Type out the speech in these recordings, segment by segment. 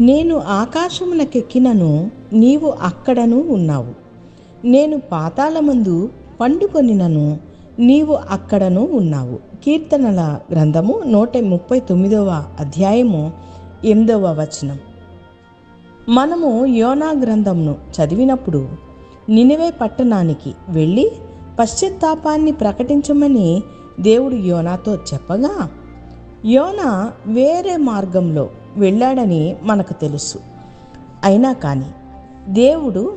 నేను ఆకాశమునకెక్కినను నీవు అక్కడను ఉన్నావు. నేను పాతాళమందు పండుకొనినను నీవు అక్కడను ఉన్నావు. కీర్తనల గ్రంథము నూట ముప్పై తొమ్మిదవ అధ్యాయము ఎనిమిదవ వచనం. మనము యోనా గ్రంథంను చదివినప్పుడు నినివే పట్టణానికి వెళ్ళి పశ్చాత్తాపాన్ని ప్రకటించమని దేవుడు యోనాతో చెప్పగా యోనా వేరే మార్గంలో వెళ్ళాడని మనకు తెలుసు. అయినా కానీ దేవుడు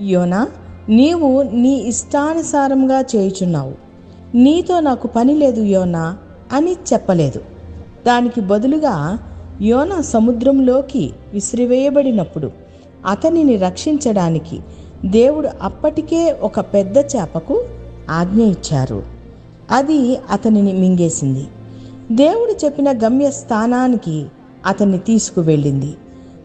యోనా నీవు నీ ఇష్టానుసారంగా చేయుచున్నావు. నీతో నాకు పని లేదు యోనా అని చెప్పలేదు. దానికి బదులుగా యోన సముద్రంలోకి విసిరివేయబడినప్పుడు అతనిని రక్షించడానికి దేవుడు అప్పటికే ఒక పెద్ద చేపకు ఆజ్ఞ ఇచ్చారు. అది అతనిని మింగేసింది. దేవుడు చెప్పిన గమ్య స్థానానికి అతన్ని తీసుకువెళ్ళింది.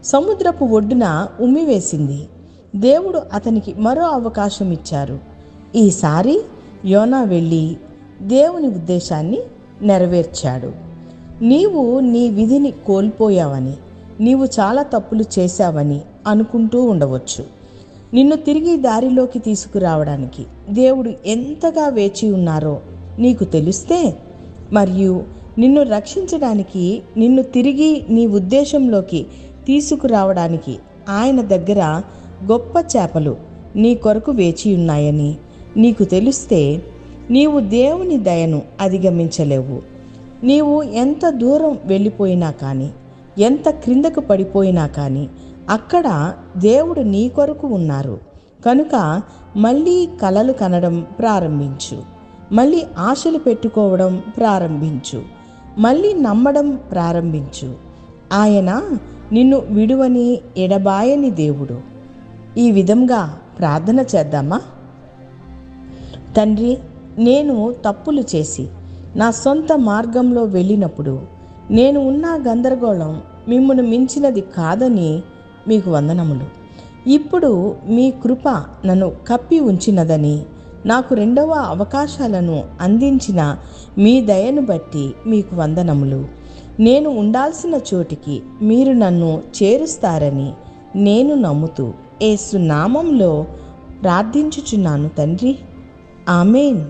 సముద్రపు ఒడ్డున ఉమ్మివేసింది. దేవుడు అతనికి మరో అవకాశం ఇచ్చారు. ఈసారి యోనా వెళ్ళి దేవుని ఉద్దేశాన్ని నెరవేర్చాడు. నీవు నీ విధిని కోల్పోయావని నీవు చాలా తప్పులు చేశావని అనుకుంటూ ఉండవచ్చు. నిన్ను తిరిగి దారిలోకి తీసుకురావడానికి దేవుడు ఎంతగా వేచి ఉన్నారో నీకు తెలిస్తే మరియు నిన్ను రక్షించడానికి నిన్ను తిరిగి నీ ఉద్దేశంలోకి తీసుకురావడానికి ఆయన దగ్గర గొప్ప చేపలు నీ కొరకు వేచి ఉన్నాయని నీకు తెలిస్తే నీవు దేవుని దయను అధిగమించలేవు. నీవు ఎంత దూరం వెళ్ళిపోయినా కానీ ఎంత క్రిందకు పడిపోయినా కానీ అక్కడ దేవుడు నీ కొరకు ఉన్నారు. కనుక మళ్ళీ కలలు కనడం ప్రారంభించు. మళ్ళీ ఆశలు పెట్టుకోవడం ప్రారంభించు. మళ్ళీ నమ్మడం ప్రారంభించు. ఆయన నిన్ను విడువని ఎడబాయని దేవుడు. ఈ విధంగా ప్రార్థన చేద్దామా? తండ్రి నేను తప్పులు చేసి నా సొంత మార్గంలో వెళ్ళినప్పుడు నేను ఉన్న గందరగోళం మిమ్మల్ని మించినది కాదని మీకు వందనములు. ఇప్పుడు మీ కృప నన్ను కప్పి ఉంచినదని నాకు రెండవ అవకాశాలను అందించిన మీ దయను బట్టి మీకు వందనములు. నేను ఉండాల్సిన చోటికి మీరు నన్ను చేరుస్తారని నేను నమ్ముతూ ఏసు నామంలో ప్రార్థించుచున్నాను తండ్రి. ఆమెన్.